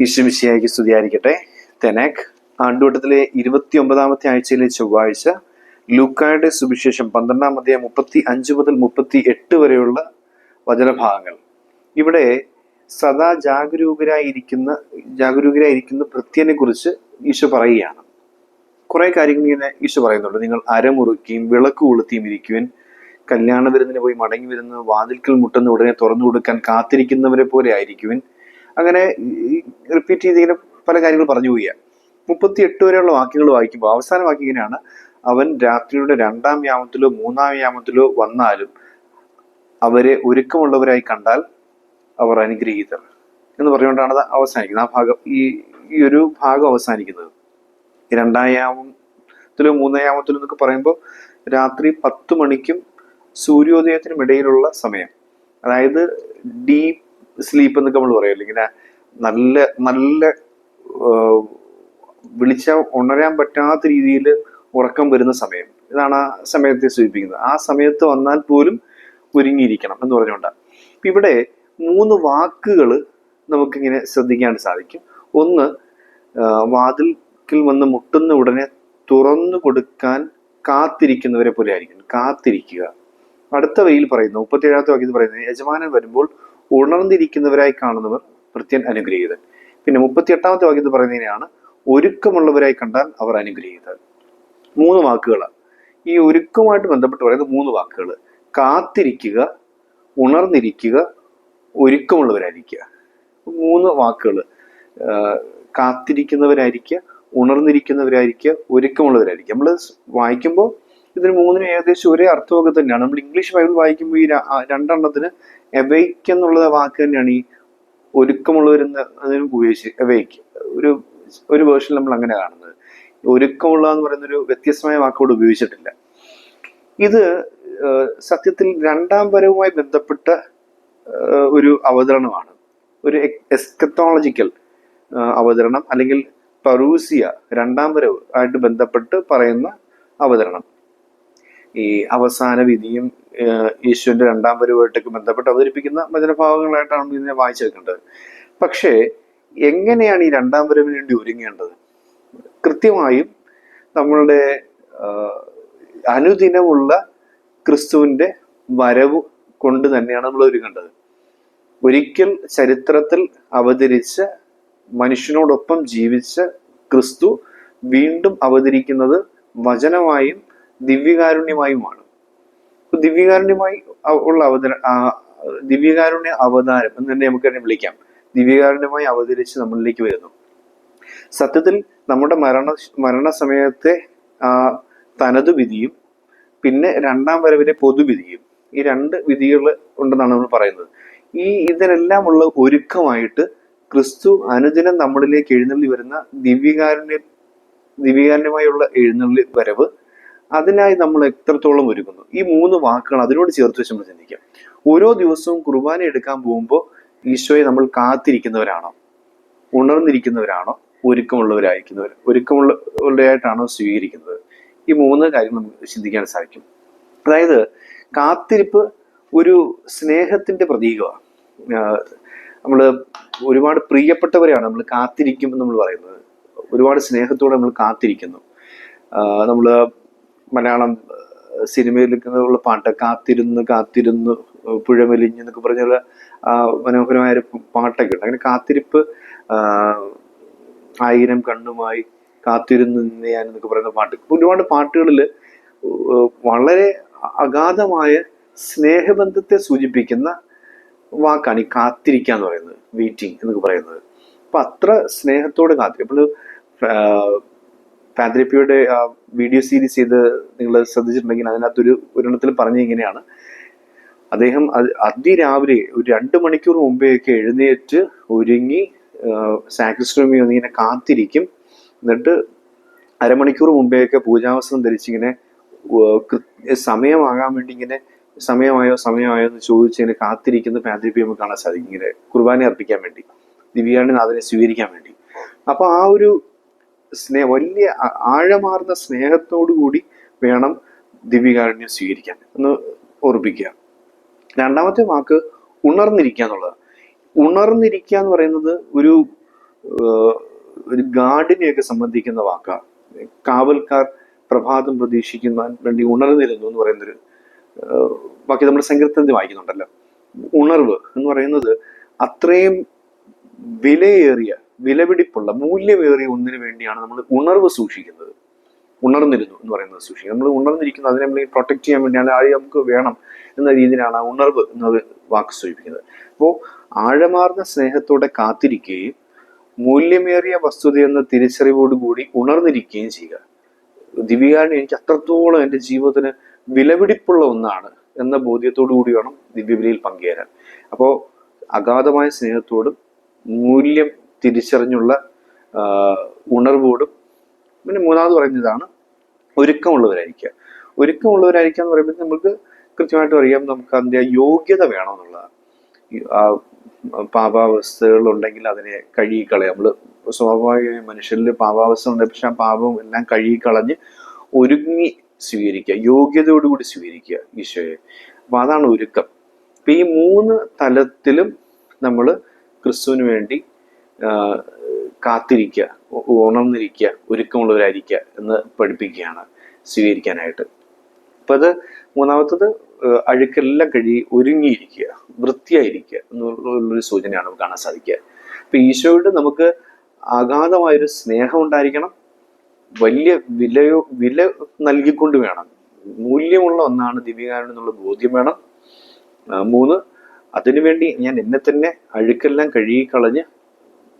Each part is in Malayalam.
ഈശ്വമിശിയായിക്ക് സ്തുതിയായിരിക്കട്ടെ. തെനാക് ആണ്ടുവട്ടത്തിലെ ഇരുപത്തി ഒമ്പതാമത്തെ ആഴ്ചയിലെ ചൊവ്വാഴ്ച ലൂക്കായുടെ സുവിശേഷം പന്ത്രണ്ടാം അധ്യായം മുപ്പത്തി അഞ്ച് മുതൽ മുപ്പത്തി എട്ട് വരെയുള്ള വചനഭാഗങ്ങൾ. ഇവിടെ സദാ ജാഗരൂകരായിരിക്കുന്ന ജാഗരൂകരായിരിക്കുന്ന ഭൃത്യനെ കുറിച്ച് ഈശോ പറയുകയാണ്. കുറെ കാര്യങ്ങൾ ഇങ്ങനെ ഈശോ പറയുന്നുണ്ട്. നിങ്ങൾ അരമുറുക്കിയും വിളക്ക് കൊളുത്തിയും ഇരിക്കുവാൻ. കല്യാണ വിരുന്നിന് പോയി മടങ്ങി വരുന്ന വാതിൽക്കൽ മുട്ടുന്ന ഉടനെ തുറന്നു കൊടുക്കാൻ കാത്തിരിക്കുന്നവരെ പോലെ ആയിരിക്കുവിൻ. അങ്ങനെ റിപ്പീറ്റ് ചെയ്ത് ഇങ്ങനെ പല കാര്യങ്ങൾ പറഞ്ഞു പോവുക മുപ്പത്തി എട്ട് വരെയുള്ള വാക്യങ്ങൾ വായിക്കുമ്പോൾ അവസാന വാക്യം ഇങ്ങനെയാണ്. അവൻ രാത്രിയുടെ രണ്ടാം യാമത്തിലോ മൂന്നാം യാമത്തിലോ വന്നാലും അവരെ ഒരുക്കമുള്ളവരായി കണ്ടാൽ അവർ അനുഗ്രഹീതർ എന്ന് പറഞ്ഞുകൊണ്ടാണ് അത് അവസാനിക്കുന്നത്. ആ ഭാഗം ഈ ഈ ഒരു ഭാഗം അവസാനിക്കുന്നത്. രണ്ടാം യാമത്തിലോ മൂന്നാം യാമത്തിലോ എന്നൊക്കെ പറയുമ്പോൾ രാത്രി പത്ത് മണിക്കും സൂര്യോദയത്തിനും ഇടയിലുള്ള സമയം. അതായത് ഡീപ്പ് സ്ലീപ്പ് എന്നൊക്കെ നമ്മൾ പറയല്ലോ ഇങ്ങനെ നല്ല നല്ല വിളിച്ച ഉണരാൻ പറ്റാത്ത രീതിയിൽ ഉറക്കം വരുന്ന സമയം. ഇതാണ് ആ സമയത്തെ സൂചിപ്പിക്കുന്നത്. ആ സമയത്ത് വന്നാൽ പോലും ഒരുങ്ങിയിരിക്കണം എന്ന് പറഞ്ഞുകൊണ്ടാണ് അപ്പം ഇവിടെ മൂന്ന് വാക്കുകൾ നമുക്കിങ്ങനെ ശ്രദ്ധിക്കാൻ സാധിക്കും. ഒന്ന് വാതിൽക്കിൽ വാതിൽക്കൽ വന്ന് മുട്ടുന്ന ഉടനെ തുറന്നു കൊടുക്കാൻ കാത്തിരിക്കുന്നവരെ പോലെ ആയിരിക്കും കാത്തിരിക്കുക. അടുത്ത വെയിൽ പറയുന്നു മുപ്പത്തിയേഴാമത്തെ വാക്യത്തിൽ പറയുന്നത് യജമാനൻ വരുമ്പോൾ ഉണർന്നിരിക്കുന്നവരായി കാണുന്നവർ ഭൃത്യൻ അനുഗ്രഹീതൻ. പിന്നെ മുപ്പത്തി എട്ടാമത്തെ വാക്യത്തിൽ പറയുന്നതിനെയാണ് ഒരുക്കമുള്ളവരായി കണ്ടാൽ അവർ അനുഗ്രഹീതൻ. മൂന്ന് വാക്കുകൾ ഈ ഒരുക്കമായിട്ട് ബന്ധപ്പെട്ട് പറയുന്നത് മൂന്ന് വാക്കുകൾ കാത്തിരിക്കുക ഉണർന്നിരിക്കുക ഒരുക്കമുള്ളവരായിരിക്കുക. മൂന്ന് വാക്കുകൾ കാത്തിരിക്കുന്നവരായിരിക്കുക ഉണർന്നിരിക്കുന്നവരായിരിക്കുക ഒരുക്കമുള്ളവരായിരിക്കുക. നമ്മൾ വായിക്കുമ്പോൾ ഇതിന് മൂന്നിനും ഏകദേശം ഒരേ അർത്ഥമൊക്കെ തന്നെയാണ്. നമ്മൾ ഇംഗ്ലീഷ് ബൈബിൾ വായിക്കുമ്പോൾ ഈ രണ്ടെണ്ണത്തിന് എവൈക്ക് എന്നുള്ള വാക്ക് തന്നെയാണ് ഈ ഒരുക്കമുള്ളവരെന്ന് അതിന് ഉപയോഗിച്ച് എവൈക്ക് ഒരു ഒരു വേർഷൻ നമ്മൾ അങ്ങനെ കാണുന്നത്. ഒരുക്കമുള്ള എന്ന് പറയുന്ന ഒരു വ്യത്യസ്തമായ വാക്കോട് ഉപയോഗിച്ചിട്ടില്ല. ഇത് സത്യത്തിൽ രണ്ടാം വരവുമായി ബന്ധപ്പെട്ട ഒരു അവതരണമാണ്. ഒരു എസ്കത്തോളജിക്കൽ അവതരണം അല്ലെങ്കിൽ പറൂസിയ രണ്ടാം വരവ് ആയിട്ട് ബന്ധപ്പെട്ട് പറയുന്ന അവതരണം. ഈ അവസാന വിധിയും ഈശ്വരന്റെ രണ്ടാം വരവുമായിട്ടൊക്കെ ബന്ധപ്പെട്ട് അവതരിപ്പിക്കുന്ന വചനഭാവങ്ങളായിട്ടാണ് നമ്മൾ ഇതിനെ വായിച്ചെടുക്കേണ്ടത്. പക്ഷേ എങ്ങനെയാണ് ഈ രണ്ടാം വരവിന് വേണ്ടി ഒരുങ്ങേണ്ടത്? കൃത്യമായും നമ്മളുടെ അനുദിനമുള്ള ക്രിസ്തുവിന്റെ വരവ് കൊണ്ട് തന്നെയാണ് നമ്മൾ ഒരുങ്ങേണ്ടത്. ഒരിക്കൽ ചരിത്രത്തിൽ അവതരിച്ച മനുഷ്യനോടൊപ്പം ജീവിച്ച ക്രിസ്തു വീണ്ടും അവതരിക്കുന്നത് വചനമായും ദിവ്യകാരുണ്യമായുമാണ്. ദിവ്യകാരുണ്യമായി ഉള്ള അവതര ദിവ്യകാരുണ്യ അവതാരം എന്ന് തന്നെ നമുക്ക് തന്നെ വിളിക്കാം. ദിവ്യകാരുണ്യമായി അവതരിച്ച് നമ്മളിലേക്ക് വരുന്നു. സത്യത്തിൽ നമ്മുടെ മരണ മരണസമയത്തെ തനതു വിധിയും പിന്നെ രണ്ടാം വരവിലെ പൊതുവിധിയും ഈ രണ്ട് വിധികൾ ഉണ്ടെന്നാണ് നമ്മൾ പറയുന്നത്. ഈ ഇതിനെല്ലാം ഉള്ള ഒരുക്കമായിട്ട് ക്രിസ്തു അനുദിനം നമ്മളിലേക്ക് എഴുന്നള്ളി വരുന്ന ദിവ്യകാരുണ്യ ദിവ്യകാരുണ്യമായുള്ള എഴുന്നള്ളി വരവ് അതിനായി നമ്മൾ എത്രത്തോളം ഒരുങ്ങുന്നു ഈ മൂന്ന് വാക്കുകൾ അതിനോട് ചേർത്ത് വെച്ച് നമ്മൾ ചിന്തിക്കാം. ഓരോ ദിവസവും കുർബാന എടുക്കാൻ പോകുമ്പോൾ ഈശോയെ നമ്മൾ കാത്തിരിക്കുന്നവരാണോ? ഉണർന്നിരിക്കുന്നവരാണോ? ഒരുക്കമുള്ളവരായിരിക്കുന്നവർ ഒരുക്കമുള്ളവരായിട്ടാണോ സ്വീകരിക്കുന്നത്? ഈ മൂന്ന് കാര്യങ്ങൾ നമുക്ക് ചിന്തിക്കാൻ സാധിക്കും. അതായത് കാത്തിരിപ്പ് ഒരു സ്നേഹത്തിന്റെ പ്രതീകമാണ്. നമ്മൾ ഒരുപാട് പ്രിയപ്പെട്ടവരെയാണ് നമ്മൾ കാത്തിരിക്കും എന്ന് നമ്മൾ പറയുന്നത്. ഒരുപാട് സ്നേഹത്തോടെ നമ്മൾ കാത്തിരിക്കുന്നു. നമ്മൾ മലയാളം സിനിമയിലൊക്കെ ഉള്ള പാട്ട് കാത്തിരുന്ന് കാത്തിരുന്ന് പുഴമെലിഞ്ഞ് എന്നൊക്കെ പറഞ്ഞുള്ള മനോഹരമായൊരു പാട്ടൊക്കെ ഉണ്ട്. അങ്ങനെ കാത്തിരിപ്പ് ആയിരം കണ്ണുമായി കാത്തിരുന്ന് ഞാൻ എന്നൊക്കെ പറയുന്ന പാട്ട്. ഒരുപാട് പാട്ടുകളിൽ വളരെ അഗാധമായ സ്നേഹബന്ധത്തെ സൂചിപ്പിക്കുന്ന വാക്കാണ് ഈ കാത്തിരിക്കുക എന്ന് പറയുന്നത് വെയിറ്റിംഗ് എന്നൊക്കെ പറയുന്നത്. അപ്പൊ അത്ര സ്നേഹത്തോട് കാത്തിരിക്കും. പാദ്രിപ്പിയുടെ ആ വീഡിയോ സീരീസ് ചെയ്ത് നിങ്ങൾ ശ്രദ്ധിച്ചിട്ടുണ്ടെങ്കിൽ അതിനകത്തൊരു ഒരെണ്ണത്തിൽ പറഞ്ഞ ഇങ്ങനെയാണ്. അദ്ദേഹം അത് അതിരാവിലെ ഒരു രണ്ട് മണിക്കൂർ മുമ്പേയൊക്കെ എഴുന്നേറ്റ് ഒരുങ്ങി സാക്രിസ്ട്രമി ഇങ്ങനെ കാത്തിരിക്കും. എന്നിട്ട് അരമണിക്കൂർ മുമ്പേയൊക്കെ പൂജാവസ്ത്രം ധരിച്ചിങ്ങനെ സമയമാകാൻ വേണ്ടി ഇങ്ങനെ സമയമായോ സമയമായോ എന്ന് ചോദിച്ചിങ്ങനെ കാത്തിരിക്കുന്ന പാദ്രിപ്പി നമുക്ക് കാണാൻ സാധിക്കും. ഇങ്ങനെ കുർബാന അർപ്പിക്കാൻ വേണ്ടി ദിവ്യാണിനാഥനെ സ്വീകരിക്കാൻ വേണ്ടി. അപ്പൊ ആ ഒരു സ്നേഹ വലിയ ആഴമാർന്ന സ്നേഹത്തോടു കൂടി വേണം ദിവ്യകാരുണ്യം സ്വീകരിക്കാൻ എന്ന് ഓർപ്പിക്കുക രണ്ടാമത്തെ വാക്ക് ഉണർന്നിരിക്കുക എന്നുള്ളതാണ്. ഉണർന്നിരിക്കുക എന്ന് പറയുന്നത് ഒരു ഒരു ഗാർഡിനെയൊക്കെ സംബന്ധിക്കുന്ന വാക്കാണ്. കാവൽക്കാർ പ്രഭാതം പ്രതീക്ഷിക്കുന്ന വേണ്ടി ഉണർന്നിരുന്നു എന്ന് പറയുന്നൊരു ബാക്കി നമ്മൾ സങ്കീർത്തനത്തിൽ വായിക്കുന്നുണ്ടല്ലോ. ഉണർവ് എന്ന് പറയുന്നത് അത്രയും വിലയേറിയ വിലപിടിപ്പുള്ള മൂല്യമേറിയ ഒന്നിനു വേണ്ടിയാണ് നമ്മൾ ഉണർവ് സൂക്ഷിക്കുന്നത്. ഉണർന്നിരുന്നു എന്ന് പറയുന്നത് സൂക്ഷിക്കുക. നമ്മൾ ഉണർന്നിരിക്കുന്നു അതിനെ നമ്മൾ പ്രൊട്ടക്ട് ചെയ്യാൻ വേണ്ടിയാണ് ആഴി നമുക്ക് വേണം എന്ന രീതിയിലാണ് ആ ഉണർവ് എന്നത് വാക്ക് സൂചിപ്പിക്കുന്നത്. അപ്പോൾ ആഴമാർന്ന സ്നേഹത്തോടെ കാത്തിരിക്കുകയും മൂല്യമേറിയ വസ്തുത എന്ന തിരിച്ചറിവോടുകൂടി ഉണർന്നിരിക്കുകയും ചെയ്യുക. ദിവ്യകാരൻ എനിക്ക് അത്രത്തോളം എന്റെ ജീവിതത്തിന് വിലപിടിപ്പുള്ള ഒന്നാണ് എന്ന ബോധ്യത്തോടു കൂടി വേണം ദിവ്യബലിയിൽ പങ്കുചേരാൻ. അപ്പോൾ അഗാധമായ സ്നേഹത്തോടും മൂല്യം തിരിച്ചറിഞ്ഞുള്ള ഉണർവോടും പിന്നെ മൂന്നാമത് പറയുന്നതാണ് ഒരുക്കമുള്ളവരായിരിക്കുക. ഒരുക്കമുള്ളവരായിരിക്കുക എന്ന് പറയുമ്പോൾ നമുക്ക് കൃത്യമായിട്ട് അറിയാം നമുക്ക് അതിന്റെ യോഗ്യത വേണമെന്നുള്ളതാണ് ആ പാപാവസ്ഥകൾ ഉണ്ടെങ്കിൽ അതിനെ കഴുകിക്കളയാം. നമ്മൾ സ്വാഭാവികമായി മനുഷ്യരിൽ പാപാവസ്ഥ ഉണ്ട് പക്ഷെ ആ പാപം എല്ലാം കഴുകിക്കളഞ്ഞ് ഒരുങ്ങി സ്വീകരിക്കുക യോഗ്യതയോടുകൂടി സ്വീകരിക്കുക ഈശോയെ. അപ്പൊ അതാണ് ഒരുക്കം. ഈ മൂന്ന് തലത്തിലും നമ്മൾ ക്രിസ്തുവിന് വേണ്ടി കാത്തിരിക്കുക ഉണർന്നിരിക്കുക ഒരുക്കമുള്ളവരായിരിക്കുക എന്ന് പഠിപ്പിക്കുകയാണ് സ്വീകരിക്കാനായിട്ട്. അപ്പൊ അത് മൂന്നാമത്തത് അഴുക്കെല്ലാം കഴുകി ഒരുങ്ങിയിരിക്കുക വൃത്തിയായിരിക്കുക എന്നുള്ളൊരു സൂചനയാണ് നമുക്ക് കാണാൻ സാധിക്കുക. അപ്പൊ ഈശോയോട് നമുക്ക് അഗാധമായൊരു സ്നേഹം ഉണ്ടായിരിക്കണം. വലിയ വിലയോ വില നൽകിക്കൊണ്ട് വേണം. മൂല്യമുള്ള ഒന്നാണ് ദിവ്യകാരൻ എന്നുള്ള ബോധ്യം വേണം. മൂന്ന് അതിനുവേണ്ടി ഞാൻ എന്നെ തന്നെ അഴുക്കെല്ലാം കഴുകി കളഞ്ഞ്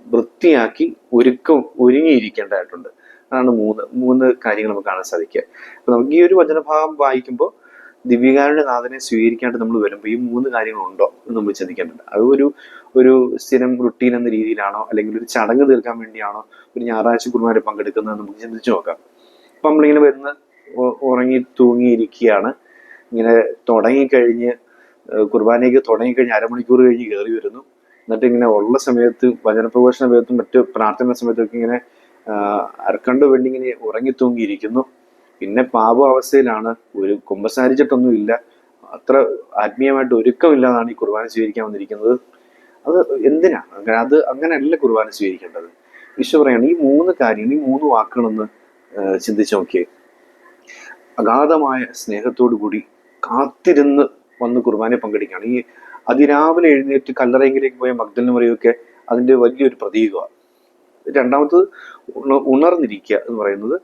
വൃത്തിയാക്കി ഒരുക്കം ഒരുങ്ങിയിരിക്കേണ്ടതായിട്ടുണ്ട്. അതാണ് മൂന്ന് മൂന്ന് കാര്യങ്ങൾ നമുക്ക് കാണാൻ സാധിക്കുക. അപ്പൊ നമുക്ക് ഈ ഒരു വചനഭാഗം വായിക്കുമ്പോൾ ദിവ്യകാരുടെ നാഥനെ സ്വീകരിക്കാണ്ട് നമ്മൾ വരുമ്പോൾ ഈ മൂന്ന് കാര്യങ്ങളുണ്ടോ എന്ന് നമ്മൾ ചിന്തിക്കേണ്ടത് അത് ഒരു ഒരു സ്ഥിരം റുട്ടീൻ എന്ന രീതിയിലാണോ? അല്ലെങ്കിൽ ഒരു ചടങ്ങ് തീർക്കാൻ വേണ്ടിയാണോ? ഒരു ഞായറാഴ്ച കുർബാന പങ്കെടുക്കുന്നത് നമുക്ക് ചിന്തിച്ചു നോക്കാം. അപ്പൊ നമ്മളിങ്ങനെ വരുന്ന ഉറങ്ങി തൂങ്ങിയിരിക്കുകയാണ്. ഇങ്ങനെ തുടങ്ങിക്കഴിഞ്ഞ് കുർബാനയ്ക്ക് തുടങ്ങിക്കഴിഞ്ഞ് അരമണിക്കൂർ കഴിഞ്ഞ് കയറി വരുന്നു. എന്നിട്ട് ഇങ്ങനെ ഉള്ള സമയത്ത് വചനപ്രഘോഷണ സമയത്തും മറ്റ് പ്രാർത്ഥന സമയത്തൊക്കെ ഇങ്ങനെ അരക്കണ്ടു വേണ്ടി ഇങ്ങനെ ഉറങ്ങി തൂങ്ങിയിരിക്കുന്നു. പിന്നെ പാപ അവസ്ഥയിലാണ്. ഒരു കുമ്പസാരിച്ചിട്ടൊന്നുമില്ല അത്ര ആത്മീയമായിട്ട് ഒരുക്കമില്ലാതാണ് ഈ കുർബാന സ്വീകരിക്കാൻ വന്നിരിക്കുന്നത്. അത് എന്തിനാ? അങ്ങനെ അത് അങ്ങനെയല്ല കുർബാന സ്വീകരിക്കേണ്ടത്. ഈശോ പറയാണ് ഈ മൂന്ന് കാര്യങ്ങൾ ഈ മൂന്ന് വാക്കുകളൊന്ന് ചിന്തിച്ച് നോക്കിയേ. അഗാധമായ സ്നേഹത്തോടു കൂടി കാത്തിരുന്ന് വന്ന് കുർബാനയെ പങ്കെടുക്കുകയാണ്. ഈ അതിരാവിലെ എഴുന്നേറ്റ് കല്ലറയെങ്കിലേക്ക് പോയ മഗ്ദലിന് മറിയൊക്കെ അതിന്റെ വലിയൊരു പ്രതീകമാണ്. രണ്ടാമത്തത് ഉണ- ഉണർന്നിരിക്കുക എന്ന് പറയുന്നത്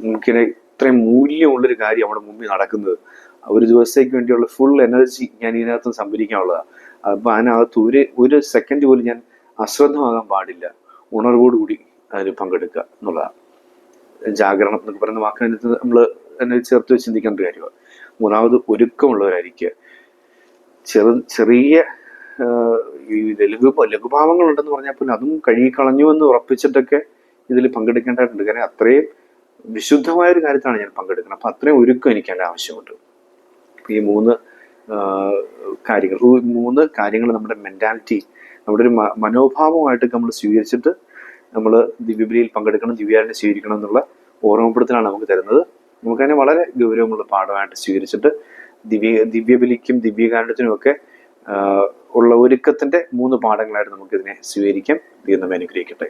ഇങ്ങനെ ഇത്രയും മൂല്യമുള്ളൊരു കാര്യം നമ്മുടെ മുമ്പിൽ നടക്കുന്നത്. ഒരു ദിവസത്തേക്ക് വേണ്ടിയുള്ള ഫുൾ എനർജി ഞാൻ ഇതിനകത്ത് സംഭരിക്കാനുള്ളതാണ് അപ്പം അതിനകത്ത് ഒരു ഒരു സെക്കൻഡ് പോലും ഞാൻ അശ്രദ്ധമാകാൻ പാടില്ല. ഉണർവോടുകൂടി അതിൽ പങ്കെടുക്കുക എന്നുള്ളതാണ് ജാഗരണം എന്നൊക്കെ പറയുന്ന വാക്കിനകത്ത് നമ്മൾ എന്നെ ചേർത്ത് ചിന്തിക്കേണ്ട കാര്യമാണ്. മൂന്നാമത് ഒരുക്കമുള്ളവരായിരിക്കുക. ചെറു ചെറിയ ഈ ലഘു ലഘുഭാവങ്ങളുണ്ടെന്ന് പറഞ്ഞാൽ പോലും അതും കഴുകിക്കളഞ്ഞു എന്ന് ഉറപ്പിച്ചിട്ടൊക്കെ ഇതിൽ പങ്കെടുക്കേണ്ടതായിട്ടുണ്ട് കാരണം അത്രയും വിശുദ്ധമായ ഒരു കാര്യത്താണ് ഞാൻ പങ്കെടുക്കുന്നത്. അപ്പം അത്രയും ഒരുക്കം എനിക്ക് അതിന്റെ ആവശ്യമുണ്ട് ഈ മൂന്ന് കാര്യങ്ങൾ മൂന്ന് കാര്യങ്ങൾ നമ്മുടെ മെന്റാലിറ്റി നമ്മുടെ ഒരു മനോഭാവമായിട്ട് നമ്മൾ സ്വീകരിച്ചിട്ട് നമ്മൾ ദിവ്യബലിയിൽ പങ്കെടുക്കണം ദിവ്യാരനെ സ്വീകരിക്കണം എന്നുള്ള ഓർമ്മപ്പെടുത്തലാണ് നമുക്ക് തരുന്നത്. നമുക്കതിനെ വളരെ ഗൗരവമുള്ള പാഠമായിട്ട് സ്വീകരിച്ചിട്ട് ദിവ്യ ദിവ്യബലിക്കും ദിവ്യകാരണത്തിനും ഒക്കെ ഉള്ള ഒരുക്കത്തിന്റെ മൂന്ന് പാഠങ്ങളായിട്ട് നമുക്കിതിനെ സ്വീകരിക്കാം. നമ്മെ അനുഗ്രഹിക്കട്ടെ.